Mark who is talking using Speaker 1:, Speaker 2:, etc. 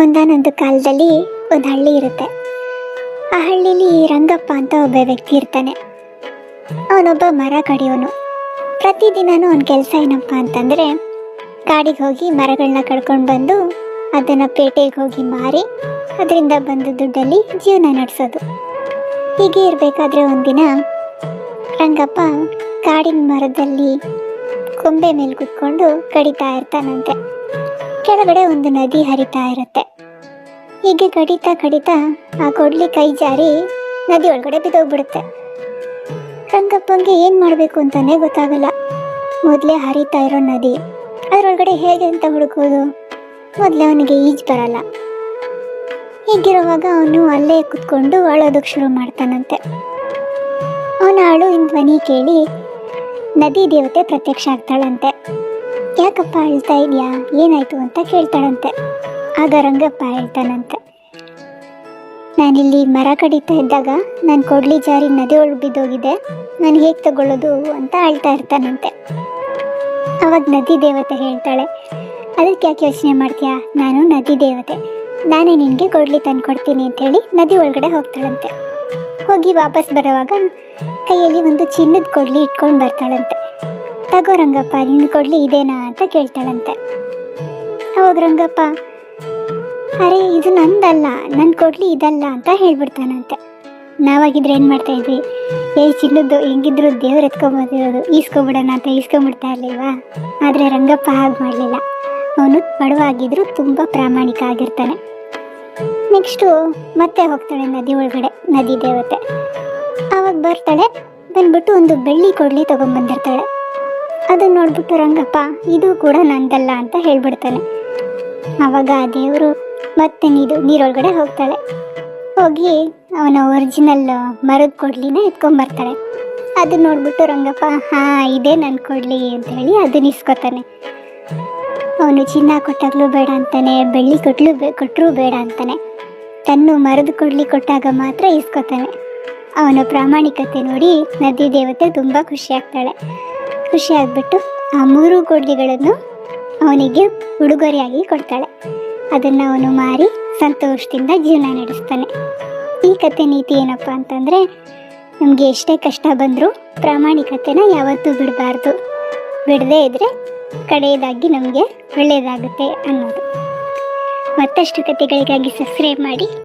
Speaker 1: ಒಂದಾನೊಂದು ಕಾಲದಲ್ಲಿ ಒಂದು ಹಳ್ಳಿ ಇರುತ್ತೆ. ಆ ಹಳ್ಳಿಲಿ ರಂಗಪ್ಪ ಅಂತ ಒಬ್ಬ ವ್ಯಕ್ತಿ ಇರ್ತಾನೆ. ಅವನೊಬ್ಬ ಮರ ಕಡಿಯೋನು. ಪ್ರತಿದಿನನೂ ಅವನ ಕೆಲಸ ಏನಪ್ಪ ಅಂತಂದರೆ ಕಾಡಿಗೆ ಹೋಗಿ ಮರಗಳನ್ನ ಕಡ್ಕೊಂಡು ಬಂದು ಅದನ್ನು ಪೇಟೆಗೆ ಹೋಗಿ ಮಾರಿ ಅದರಿಂದ ಬಂದ ದುಡ್ಡಲ್ಲಿ ಜೀವನ ನಡೆಸೋದು. ಹೀಗೆ ಇರಬೇಕಾದ್ರೆ ಒಂದಿನ ರಂಗಪ್ಪ ಕಾಡಿನ ಮರದಲ್ಲಿ ಕೊಂಬೆ ಮೇಲೆ ಕುತ್ಕೊಂಡು ಕಡಿತಾ ಇರ್ತಾನಂತೆ. ಕೆಳಗಡೆ ಒಂದು ನದಿ ಹರಿತಾ ಇರುತ್ತೆ. ಹೀಗೆ ಕಡಿತ ಕಡಿತ ಆ ಕೊಡ್ಲಿ ಕೈ ಜಾರಿ ನದಿ ಒಳಗಡೆ ಬಿದ್ದೋಗ್ಬಿಡುತ್ತೆ. ರಂಗಪ್ಪಂಗೆ ಏನು ಮಾಡಬೇಕು ಅಂತಾನೆ ಗೊತ್ತಾಗಲ್ಲ. ಮೊದಲೇ ಹರಿತಾ ಇರೋ ನದಿ, ಅದ್ರೊಳಗಡೆ ಹೇಗೆ ಅಂತ ಹುಡುಕೋದು ಮೊದಲೇ ಅವನಿಗೆ ಈಜು ಬರಲ್ಲ. ಹೀಗಿರುವಾಗ ಅವನು ಅಲ್ಲೇ ಕುತ್ಕೊಂಡು ಅಳೋದಕ್ಕೆ ಶುರು ಮಾಡ್ತಾನಂತೆ. ಅವನ ಅಳುವಿನ ಧ್ವನಿ ಕೇಳಿ, ನದಿ ದೇವತೆ ಪ್ರತ್ಯಕ್ಷ ಆಗ್ತಾಳಂತೆ. ಯಾಕಪ್ಪ ಅಳ್ತಾ ಇದೆಯಾ? ಏನಾಯ್ತು ಅಂತ ಕೇಳ್ತಾಳಂತೆ. ಆಗ ರಂಗಪ್ಪ ಹೇಳ್ತಾನಂತೆ. ನಾನಿಲ್ಲಿ ಮರ ಕಡಿತಾ ಇದ್ದಾಗ ನಾನು ಕೊಡ್ಲಿ ಜಾರಿ ನದಿ ಒಳಗೆ ಬಿದ್ದೋಗಿದೆ. ನಾನು ಹೇಗೆ ತಗೊಳ್ಳೋದು ಅಂತ ಅಳ್ತಾ ಇರ್ತಾನಂತೆ. ಅವಾಗ ನದಿ ದೇವತೆ ಹೇಳ್ತಾಳೆ, ಅದಕ್ಕೆ ಯಾಕೆ ಯೋಚನೆ ಮಾಡ್ತೀಯಾ? ನಾನು ನದಿ ದೇವತೆ. ನಾನೇ ನಿನಗೆ ಕೊಡ್ಲಿ ತಂದು ಕೊಡ್ತೀನಿ ಅಂತೇಳಿ ನದಿ ಒಳಗಡೆ ಹೋಗ್ತಾಳಂತೆ. ಹೋಗಿ ವಾಪಸ್ ಬರೋವಾಗ ಕೈಯಲ್ಲಿ ಒಂದು ಚಿನ್ನದ ಕೊಡ್ಲಿ ಇಟ್ಕೊಂಡು ಬರ್ತಾಳಂತೆ. ತಗೋ ರಂಗಪ್ಪ ನಿನ್ನ ಕೊಡ್ಲಿ ಇದೇನಾ ಅಂತ ಕೇಳ್ತಾಳಂತೆ. ಅವಾಗ ರಂಗಪ್ಪ. ಅರೆ, ಇದು ನಂದಲ್ಲ ನನ್ನ ಕೊಡ್ಲಿ ಇದಲ್ಲ ಅಂತ ಹೇಳ್ಬಿಡ್ತಾನಂತೆ. ನಾವಾಗಿದ್ರೆ ಏನು ಮಾಡ್ತಾ ಇದ್ವಿ? ಏ, ಚಿನ್ನದ್ದು, ಹೆಂಗಿದ್ರು ದೇವ್ರ ಎತ್ಕೊಂಬಂದಿರೋದು, ಈಸ್ಕೊಬಿಡೋಣ ಅಂತ ಈಸ್ಕೊಂಬಿಡ್ತಾ ಇರ್ಲಿಲ್ವಾ? ಆದರೆ ರಂಗಪ್ಪ ಹಾಗೆ ಮಾಡಲಿಲ್ಲ. ಅವನು ಬಡವಾಗಿದ್ರು ತುಂಬ ಪ್ರಾಮಾಣಿಕ ಆಗಿರ್ತಾನೆ. ನೆಕ್ಸ್ಟು, ಮತ್ತೆ ಹೋಗ್ತಾಳೆ ನದಿ ಒಳಗಡೆ, ನದಿ ದೇವತೆ. ಆವಾಗ ಬರ್ತಾಳೆ, ಬಂದ್ಬಿಟ್ಟು ಒಂದು ಬೆಳ್ಳಿ ಕೊಡ್ಲಿ ತಗೊಂಬಂದಿರ್ತಾಳೆ. ಅದನ್ನ ನೋಡ್ಬಿಟ್ಟು ರಂಗಪ್ಪ, ಇದು ಕೂಡ ನಂದಲ್ಲ ಅಂತ ಹೇಳ್ಬಿಡ್ತಾನೆ. ಆವಾಗ ಆ ದೇವರು ಮತ್ತೆ ನೀರು, ನೀರೊಳಗಡೆ ಹೋಗ್ತಾಳೆ. ಹೋಗಿ ಅವನ ಒರಿಜಿನಲ್ ಮರದ ಕೊಡ್ಲಿನ ಎತ್ಕೊಂಬರ್ತಾಳೆ. ಅದನ್ನ ನೋಡ್ಬಿಟ್ಟು ರಂಗಪ್ಪ, ಹಾ, ಇದೇ ನನ್ನ ಕೊಡ್ಲಿ ಅಂತ ಹೇಳಿ ಅದನ್ನ ಇಸ್ಕೊತಾನೆ. ಅವನು ಚಿನ್ನ ಕೊಟ್ಟಾಗ್ಲೂ ಬೇಡ ಅಂತಾನೆ, ಬೆಳ್ಳಿ ಕೊಟ್ಲು ಬೇ ಕೊಟ್ಟರೂ ಬೇಡ ಅಂತಾನೆ. ತನ್ನ ಮರದ ಕೊಡ್ಲಿ ಕೊಟ್ಟಾಗ ಮಾತ್ರ ಇಸ್ಕೊತಾನೆ. ಅವನ ಪ್ರಾಮಾಣಿಕತೆ ನೋಡಿ ನದಿ ದೇವತೆ ತುಂಬ ಖುಷಿ ಆಗ್ತಾಳೆ. ಖುಷಿ ಆಗ್ಬಿಟ್ಟು ಆ ಮೂರು ಕೊಡ್ಲಿಗಳನ್ನು ಅವನಿಗೆ ಉಡುಗೊರೆಯಾಗಿ ಕೊಡ್ತಾಳೆ. ಅದನ್ನು ಅವನು ಮಾರಿ ಸಂತೋಷದಿಂದ ಜೀವನ ನಡೆಸ್ತಾನೆ. ಈ ಕತೆ ನೀತಿ ಏನಪ್ಪ ಅಂತಂದರೆ, ನಮಗೆ ಎಷ್ಟೇ ಕಷ್ಟ ಬಂದರೂ ಪ್ರಾಮಾಣಿಕತೆನ ಯಾವತ್ತೂ ಬಿಡಬಾರ್ದು. ಬಿಡದೇ ಇದ್ದರೆ ಕಡೆಯದಾಗಿ ನಮಗೆ ಒಳ್ಳೆಯದಾಗುತ್ತೆ ಅನ್ನೋದು. ಮತ್ತಷ್ಟು ಕತೆಗಳಿಗಾಗಿ ಸಬ್ಸ್ಕ್ರೈಬ್ ಮಾಡಿ.